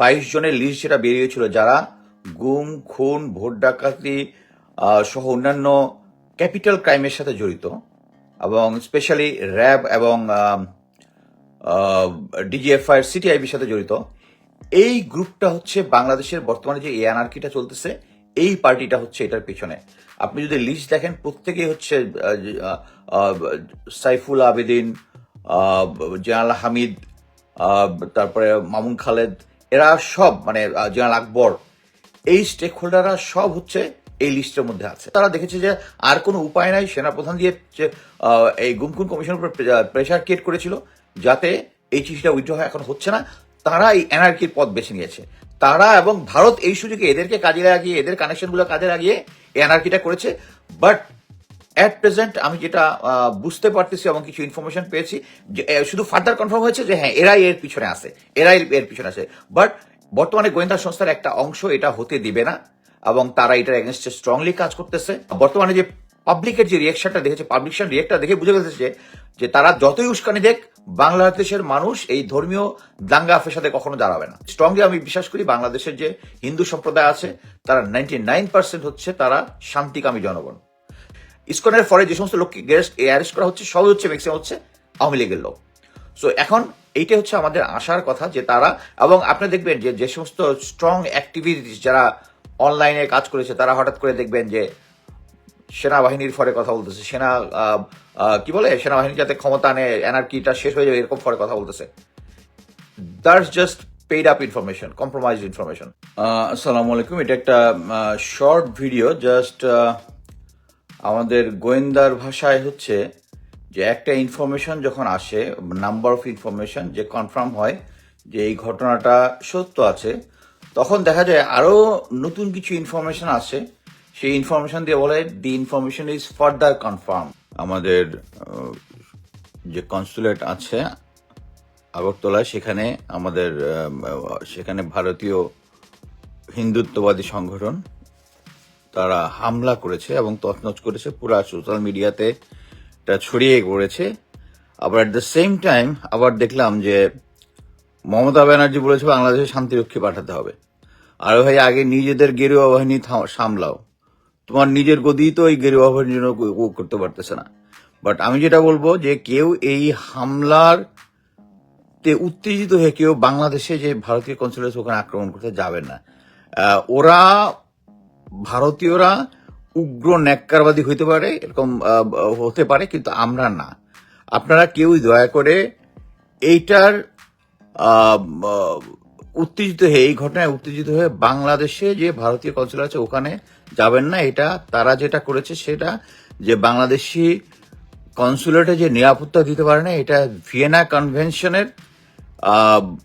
বাইশ জনের লিস্ট যেটা বেরিয়েছিল যারা গুম খুন ভোট ডাকাতি সহ অন্যান্য ক্যাপিটাল ক্রাইমের সাথে জড়িত এবং স্পেশালি র্যাব এবং ডিজিএফআই সিটিআইবির সাথে জড়িত। এই গ্রুপটা হচ্ছে বাংলাদেশের বর্তমানে যে এনআরকিটা চলতেছে এই পার্টিটা হচ্ছে এটার পিছনে। আপনি যদি লিস্ট দেখেন প্রত্যেকেই হচ্ছে সাইফুল আবেদিন আহ, জেনারেল হামিদ তারপরে মামুন খালেদ এরা সব মানে জেনারেল আকবর, এই স্টেক হোল্ডাররা সব হচ্ছে এই লিস্টের মধ্যে আছে। তারা দেখেছে যে আর কোনো উপায় নাই, সেনাপ্রধান দিয়ে এই গুমখুন কমিশনের উপর প্রেশার ক্রিয়েট করেছিল যাতে এই চিঠিটা উইথড্র হয়, এখন হচ্ছে না। তারা এই এনআরকির পথ বেছে নিয়েছে। তারা এবং ভারত এই সুযোগে এদেরকে কাজে লাগিয়ে, এদের কানেকশনগুলো কাজে লাগিয়ে এনআরকিটা করেছে। বাট অ্যাট প্রেজেন্ট আমি যেটা বুঝতে পারতেছি এবং কিছু ইনফরমেশন পেয়েছি, যে শুধু ফার্দার কনফার্ম হয়েছে যে হ্যাঁ এরাই এর পিছনে আছে, এরাই এর পিছনে আছে। বাট বর্তমানে গোয়েন্দা সংস্থার একটা অংশ এটা হতে দিবে না, এবং তারা এটার এগেনস্টে স্ট্রংলি কাজ করতেছে। বর্তমানে যে পাবলিকের যে রিয়েকশনটা দেখেছে পাবলিকেশন রিয়েক্টটা দেখে বুঝে গেছে যে- তারা যতই উস্কানি দেখ, বাংলাদেশের মানুষ এই ধর্মীয় দাঙ্গা সাথে কখনো দাঁড়াবে না। স্ট্রংলি আমি বিশ্বাস করি বাংলাদেশের যে হিন্দু সম্প্রদায় আছে, তারা নাইনটি হচ্ছে তারা শান্তিকামী জনগণ। ইসকনের ফলে যে সমস্ত লোককে অ্যারেস্ট করা হচ্ছে, সবই হচ্ছে ম্যাক্সিমাম হচ্ছে আওয়ামী লীগের লোক। সো এখন এইটা হচ্ছে আমাদের আশার কথা যে তারা, এবং আপনি দেখবেন যে যে সমস্ত স্ট্রং অ্যাক্টিভিটিস যারা অনলাইনে কাজ করেছে, তারা হঠাৎ করে দেখবেন যে, সেনাবাহিনীর ফরে কথা বলতেছে, সেনা কি বলে? সেনাবাহিনী যাতে ক্ষমতা আনে এনার্কিটা শেষ হয়ে যাবে, এরকম ফরে কথা বলতেছে। That's just paid up information compromise information আসসালামু আলাইকুম। এটা একটা শর্ট ভিডিও জাস্ট আমাদের গোয়েন্দার ভাষায় হচ্ছে যে একটা ইনফরমেশন যখন আসে নাম্বার অফ ইনফরমেশন যে কনফার্ম হয় যে এই ঘটনাটা সত্য আছে, তখন দেখা যায় আরও নতুন কিছু ইনফরমেশন আসে। সেই ইনফরমেশন দিয়ে বলে the information is further confirm আমাদের যে কনসুলেট আছে আগরতলায়, সেখানে আমাদের সেখানে ভারতীয় হিন্দুত্ববাদী সংগঠন তারা হামলা করেছে এবং তছনছ করেছে পুরা সোশ্যাল মিডিয়াতে এটা ছড়িয়ে পড়েছে। আবার অ্যাট দ্য সেম টাইম আবার দেখলাম যে মমতা ব্যানার্জি বলেছে বাংলাদেশে শান্তিরক্ষী পাঠাতে হবে। আর ভাই, আগে নিজেদের গেরুয়া বাহিনী সামলাও। তোমার নিজের গদি তো এই গেরুয়া বাহিনীর জন্য করতে পারতেছে না। বাট আমি যেটা বলব যে কেউ এই হামলার তে উত্তেজিত হয়ে কেউ বাংলাদেশে যে ভারতীয় কনসুলেট ওখানে আক্রমণ করতে যাবে না। ওরা ভারতীয়রা উগ্র ন্যাক্কারবাদী হইতে পারে, এরকম হতে পারে, কিন্তু আমরা না। আপনারা কেউ দয়া করে এইটার উত্তেজিত হয়ে, এই ঘটনায় উত্তেজিত হয়ে বাংলাদেশে যে ভারতীয় কনসুলেট আছে ওখানে যাবেন না, এটা তারা যেটা করেছে সেটা যে বাংলাদেশি কনসুলেটে যে নিরাপত্তা দিতে পারে না, এটা ভিয়েনা কনভেনশনের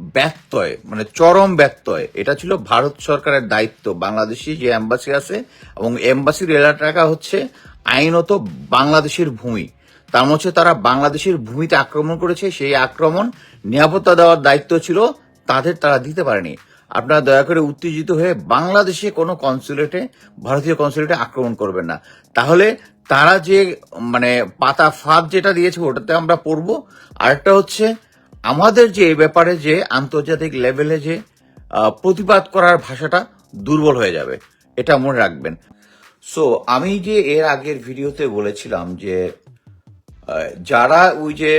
ব্যত্যয় মানে চরম ব্যত্যয়। এটা ছিল ভারত সরকারের দায়িত্ব। বাংলাদেশি যে এম্বাসি আছে এবং এম্বাসির এলাকা হচ্ছে আইনত বাংলাদেশের ভূমি। তার মধ্যে তারা বাংলাদেশের ভূমিতে আক্রমণ করেছে, সেই আক্রমণ নিরাপত্তা দেওয়ার দায়িত্ব ছিল, তাদের তারা দিতে পারেনি। আপনারা দয়া করে উত্তেজিত হয়ে বাংলাদেশে কোনো কনসুলেটে, ভারতীয় কনসুলেটে আক্রমণ করবেন না। তাহলে তারা যে মানে পাতা ফাঁদ যেটা দিয়েছে, ওটাতে আমরা পড়ব। আরেকটা হচ্ছে আমাদের যে এই ব্যাপারে যে আন্তর্জাতিক লেভেলে যে প্রতিবাদ করার ভাষাটা দুর্বল হয়ে যাবে, এটা মনে রাখবেন। সো আমি যে এর আগের ভিডিওতে বলেছিলাম যে যারা ওই যে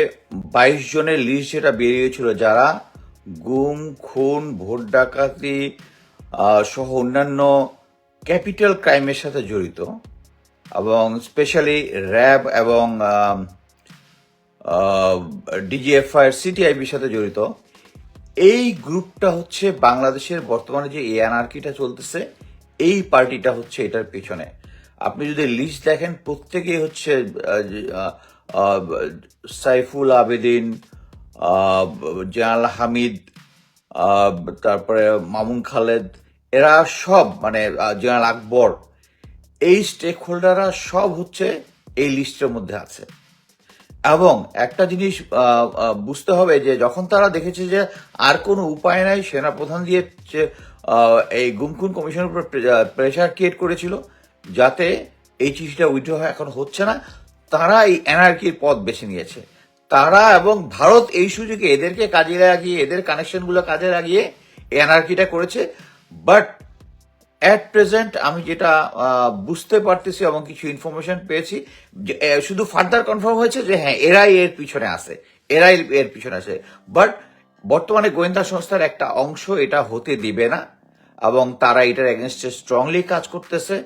বাইশ জনের লিস্ট যেটা বেরিয়েছিল, যারা গুম, খুন, ভোট ডাকাতি সহ অন্যান্য ক্যাপিটাল ক্রাইমের সাথে জড়িত এবং স্পেশালি র্যাব এবং ডিজিএফআই সিটিআইবির সাথে জড়িত। এই গ্রুপটা হচ্ছে বাংলাদেশের বর্তমানে যে এনআরকিটা চলতেছে, এই পার্টিটা হচ্ছে এটার পিছনে। আপনি যদি লিস্ট দেখেন, প্রত্যেকেই হচ্ছে সাইফুল আবেদিন জেনারেল হামিদ তারপরে মামুন খালেদ, এরা সব মানে জেনারেল আকবর, এই স্টেক হোল্ডাররা সব হচ্ছে এই লিস্টের মধ্যে আছে। এবং একটা জিনিস বুঝতে হবে যে যখন তারা দেখেছে যে আর কোনো উপায় নাই, সেনাপ্রধান দিয়ে এই গুমখুন কমিশনের উপর প্রেশার ক্রিয়েট করেছিল যাতে এই চিঠিটা উইথড্র এখন হচ্ছে না। তারা এই এনআরকির পথ বেছে নিয়েছে। তারা এবং ভারত এই সুযোগে এদেরকে কাজে লাগিয়ে, এদের কানেকশনগুলো কাজে লাগিয়ে এনআরকিটা করেছে। বাট অ্যাট প্রেজেন্ট আমি যেটা বুঝতে পারতেছি এবং কিছু ইনফরমেশন পেয়েছি শুধু ফার্দার কনফার্ম হয়েছে যে হ্যাঁ এরাই এর পিছনে আছে, এরাই এর পিছনে আছে। বাট বর্তমানে গোয়েন্দা সংস্থার একটা অংশ এটা হতে দিবে না, এবং তারা এটার এগেনস্টে স্ট্রংলি কাজ করতেছে।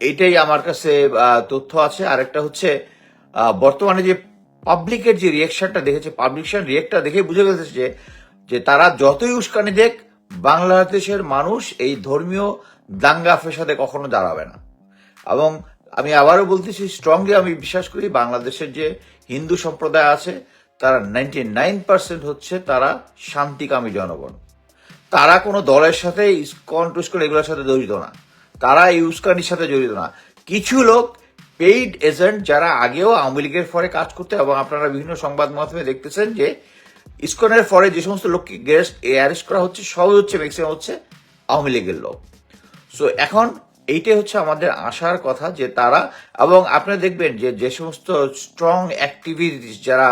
এটাই আমার কাছে তথ্য আছে। আরেকটা হচ্ছে বর্তমানে যে পাবলিকের যে রিয়েকশনটা দেখেছে পাবলিকেশন রিয়েক্টটা দেখে বুঝে গেছে যে যে তারা যতই উস্কানি দেখ, বাংলাদেশের মানুষ এই ধর্মীয় দাঙ্গা ফেসাদে কখনো দাঁড়াবে না। এবং আমি আবারও বলতেছি স্ট্রংলি আমি বিশ্বাস করি, বাংলাদেশের যে হিন্দু সম্প্রদায় আছে, তারা নাইনটি নাইন পার্সেন্ট হচ্ছে তারা শান্তিকামী জনগণ। তারা কোনো দলের সাথে ইস্কন টুস্কন এগুলোর সাথে জড়িত না। তারা এই উস্কানির সাথে জড়িত না। কিছু লোক পেইড এজেন্ট যারা আগেও আওয়ামী লীগের ফরে কাজ করতে, এবং আপনারা বিভিন্ন সংবাদ মাধ্যমে দেখতেছেন যে ইস্কনের ফরে যে সমস্ত লোককে গ্রেস্ট অ্যারেস্ট করা হচ্ছে, সবই হচ্ছে ম্যাক্সিমাম হচ্ছে আওয়ামী লীগের লোক। সো এখন এইটাই হচ্ছে আমাদের আশার কথা যে তারা, এবং আপনারা দেখবেন যে যে সমস্ত স্ট্রং অ্যাক্টিভিটিস যারা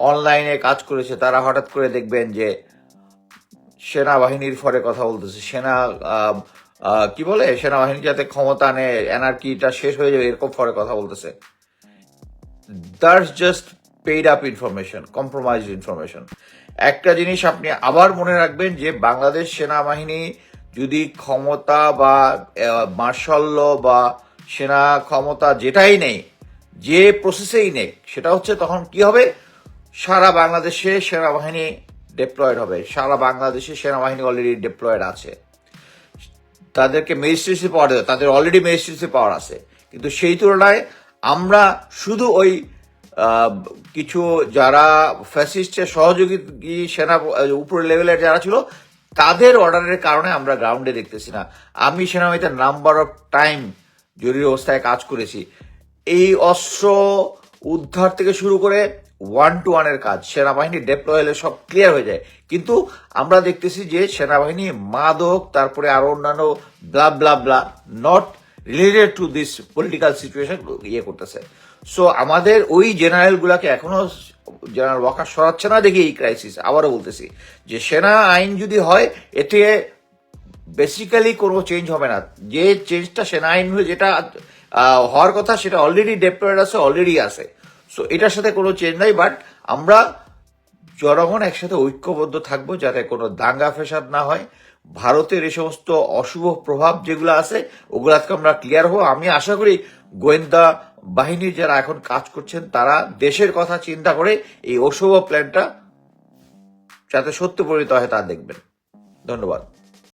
অনলাইনে কাজ করেছে, তারা হঠাৎ করে দেখবেন যে সেনাবাহিনীর ফরে কথা বলতেছে। সেনা কি বলে? সেনাবাহিনী যাতে ক্ষমতা নেয় এনআরকিটা শেষ হয়ে যাবে, এরকম ফরে কথা বলতেছে। That's just paid up information compromise information একটা জিনিস আপনি আবার মনে রাখবেন যে বাংলাদেশ সেনাবাহিনী যদি ক্ষমতা বা মার্শাল্য বা সেনা ক্ষমতা যেটাই নেই, যে প্রসেসেই নেই সেটা হচ্ছে তখন কি হবে? সারা বাংলাদেশে সেনাবাহিনী ডেপ্লয়েড হবে। সারা বাংলাদেশে সেনাবাহিনী অলরেডি ডেপ্লয়েড আছে। তাদেরকে ম্যাজিস্ট্রেসি পাওয়ার দেয় তাদের অলরেডি ম্যাজিস্ট্রেসি পাওয়ার আছে। কিন্তু সেই তুলনায় আমরা শুধু ওই কিছু যারা ফ্যাসিস্টের সহযোগী সেনা উপর লেভেলের যারা ছিল তাদের অর্ডারের কারণে আমরা গ্রাউন্ডে দেখতেছি না। আমি সেনাবাহিনীতে নাম্বার অফ টাইম জরুরি অবস্থায় কাজ করেছি। এই অস্ত্র উদ্ধার থেকে শুরু করে ওয়ান টু ওয়ানের কাজ, সেনাবাহিনী ডেপ্লয় হলে সব ক্লিয়ার হয়ে যায়। কিন্তু আমরা দেখতেছি যে সেনাবাহিনী মাদক, তারপরে আরও অন্যান্য blah blah blah not related to this political situation ইয়ে করতেছে। সো আমাদের ওই জেনারেল গুলাকে এখনও জেনারেল ওয়াকার সরাচ্ছে না দেখে এই ক্রাইসিস আবারও বলতেছি। যে সেনা আইন যদি হয়, এতে বেসিক্যালি কোনো চেঞ্জ হবে না। যে চেঞ্জটা সেনা আইন যেটা হওয়ার কথা, সেটা অলরেডি ডেপ্লয়েড আছে অলরেডি আছে। সো এটার সাথে কোনো চেঞ্জ নাই বাট আমরা জনগণ একসাথে ঐক্যবদ্ধ থাকব যাতে কোনো দাঙ্গা ফেসাদ না হয়। ভারতের এই সমস্ত অশুভ প্রভাব যেগুলো আছে ওগুলো আজকে আমরা ক্লিয়ার হব। আমি আশা করি গোয়েন্দা বাহিনীর যারা এখন কাজ করছেন, তারা দেশের কথা চিন্তা করে এই অশুভ প্ল্যানটা যাতে সত্য পরিণত হয় তা দেখবেন। ধন্যবাদ।